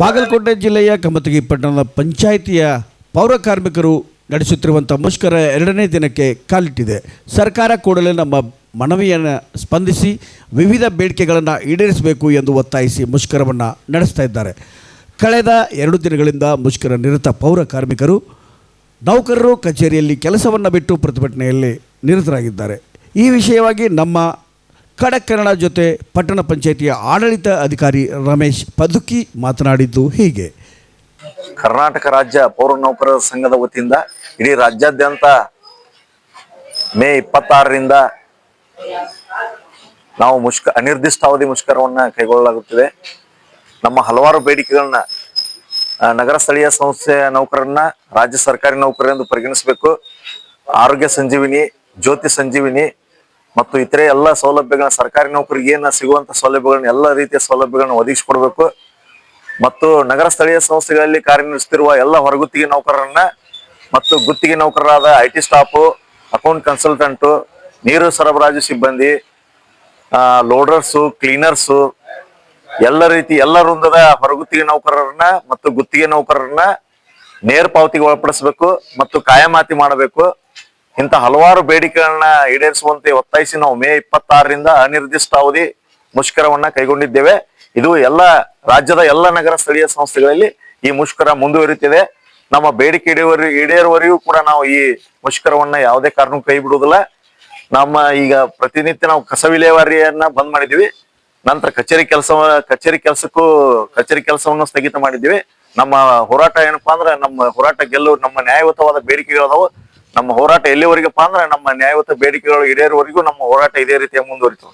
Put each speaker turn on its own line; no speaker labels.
ಬಾಗಲಕೋಟೆ ಜಿಲ್ಲೆಯ ಕಮತಗಿ ಪಟ್ಟಣದ ಪಂಚಾಯಿತಿಯ ಪೌರ ಕಾರ್ಮಿಕರು ನಡೆಸುತ್ತಿರುವಂಥ ಮುಷ್ಕರ ಎರಡನೇ ದಿನಕ್ಕೆ ಕಾಲಿಟ್ಟಿದೆ. ಸರ್ಕಾರ ಕೂಡಲೇ ನಮ್ಮ ಮನವಿಯನ್ನು ಸ್ಪಂದಿಸಿ ವಿವಿಧ ಬೇಡಿಕೆಗಳನ್ನು ಈಡೇರಿಸಬೇಕು ಎಂದು ಒತ್ತಾಯಿಸಿ ಮುಷ್ಕರವನ್ನು ನಡೆಸ್ತಾ ಇದ್ದಾರೆ. ಕಳೆದ ಎರಡು ದಿನಗಳಿಂದ ಮುಷ್ಕರ ನಿರತ ಪೌರ ಕಾರ್ಮಿಕರು, ನೌಕರರು ಕಚೇರಿಯಲ್ಲಿ ಕೆಲಸವನ್ನು ಬಿಟ್ಟು ಪ್ರತಿಭಟನೆಯಲ್ಲಿ ನಿರತರಾಗಿದ್ದಾರೆ. ಈ ವಿಷಯವಾಗಿ ನಮ್ಮ ಖಡಕ್ ಕನ್ನಡ ಜೊತೆ ಪಟ್ಟಣ ಪಂಚಾಯಿತಿಯ ಆಡಳಿತ ಅಧಿಕಾರಿ ರಮೇಶ್ ಪದುಕಿ ಮಾತನಾಡಿದ್ದು ಹೀಗೆ.
ಕರ್ನಾಟಕ ರಾಜ್ಯ ಪೌರ ನೌಕರರ ಸಂಘದ ವತಿಯಿಂದ ಇಡೀ ರಾಜ್ಯಾದ್ಯಂತ ಮೇ ಇಪ್ಪತ್ತಾರರಿಂದ ನಾವು ಮುಷ್ಕ, ಅನಿರ್ದಿಷ್ಟಾವಧಿ ಮುಷ್ಕರವನ್ನ ಕೈಗೊಳ್ಳಲಾಗುತ್ತಿದೆ. ನಮ್ಮ ಹಲವಾರು ಬೇಡಿಕೆಗಳನ್ನ ನಗರ ಸ್ಥಳೀಯ ಸಂಸ್ಥೆಯ ನೌಕರರನ್ನ ರಾಜ್ಯ ಸರ್ಕಾರಿ ನೌಕರರೆಂದು ಪರಿಗಣಿಸಬೇಕು. ಆರೋಗ್ಯ ಸಂಜೀವಿನಿ, ಜ್ಯೋತಿ ಸಂಜೀವಿನಿ ಮತ್ತು ಇತರೆ ಎಲ್ಲ ಸೌಲಭ್ಯಗಳನ್ನ ಸರ್ಕಾರಿ ನೌಕರಿಗೆ ಏನ ಸಿಗುವಂತ ಸೌಲಭ್ಯಗಳನ್ನ ಎಲ್ಲ ರೀತಿಯ ಸೌಲಭ್ಯಗಳನ್ನ ಒದಗಿಸಿಕೊಡ್ಬೇಕು. ಮತ್ತು ನಗರ ಸ್ಥಳೀಯ ಸಂಸ್ಥೆಗಳಲ್ಲಿ ಕಾರ್ಯನಿರ್ವಹಿಸುತ್ತಿರುವ ಎಲ್ಲ ಹೊರಗುತ್ತಿಗೆ ನೌಕರರನ್ನ ಮತ್ತು ಗುತ್ತಿಗೆ ನೌಕರರಾದ I T staff, account consultant, ನೀರು ಸರಬರಾಜು ಸಿಬ್ಬಂದಿ ಲೋಡರ್ಸು, ಕ್ಲೀನರ್ಸು, ಎಲ್ಲ ರೀತಿ ಎಲ್ಲ ವೃಂದದ ಹೊರಗುತ್ತಿಗೆ ನೌಕರರನ್ನ ಮತ್ತು ಗುತ್ತಿಗೆ ನೌಕರರನ್ನ ನೇರ ಪಾವತಿಗೆ ಒಳಪಡಿಸಬೇಕು ಮತ್ತು ಕಾಯಮಾತಿ ಮಾಡಬೇಕು. ಇಂಥ ಹಲವಾರು ಬೇಡಿಕೆಗಳನ್ನ ಈಡೇರಿಸುವಂತೆ ಒತ್ತಾಯಿಸಿ ನಾವು ಮೇ ಇಪ್ಪತ್ತಾರರಿಂದ ಅನಿರ್ದಿಷ್ಟ ಅವಧಿ ಮುಷ್ಕರವನ್ನ ಕೈಗೊಂಡಿದ್ದೇವೆ. ಇದು ಎಲ್ಲ ರಾಜ್ಯದ ಎಲ್ಲ ನಗರ ಸ್ಥಳೀಯ ಸಂಸ್ಥೆಗಳಲ್ಲಿ ಈ ಮುಷ್ಕರ ಮುಂದುವರಿತಿದೆ ನಮ್ಮ ಬೇಡಿಕೆ ಈಡೇರಿ ಈಡೇರುವವರೆಗೂ ಕೂಡ ನಾವು ಈ ಮುಷ್ಕರವನ್ನ ಯಾವುದೇ ಕಾರಣಕ್ಕೂ ಕೈ ಬಿಡುವುದಿಲ್ಲ. ನಮ್ಮ ಈಗ ಪ್ರತಿನಿತ್ಯ ನಾವು ಕಸ ವಿಲೇವಾರಿಯನ್ನ ಬಂದ್ ಮಾಡಿದ್ವಿ ನಂತರ ಕಚೇರಿ ಕೆಲಸ, ಕಚೇರಿ ಕೆಲಸಕ್ಕೂ, ಕಚೇರಿ ಕೆಲಸವನ್ನು ಸ್ಥಗಿತ ಮಾಡಿದ್ದೀವಿ. ನಮ್ಮ ಹೋರಾಟ ಏನಪ್ಪಾ ಅಂದ್ರೆ ನಮ್ಮ ಹೋರಾಟ ಗೆಲ್ಲುವ ನಮ್ಮ ನ್ಯಾಯಯುತವಾದ ಬೇಡಿಕೆಗಳದಾವು. ನಮ್ಮ ಹೋರಾಟ ಎಲ್ಲಿವರೆಗಪ್ಪ ಅಂದ್ರೆ ನಮ್ಮ ನ್ಯಾಯಯುತ ಬೇಡಿಕೆಗಳು ಈಡೇರುವವರೆಗೂ ನಮ್ಮ ಹೋರಾಟ ಇದೇ ರೀತಿಯ ಮುಂದುವರಿತು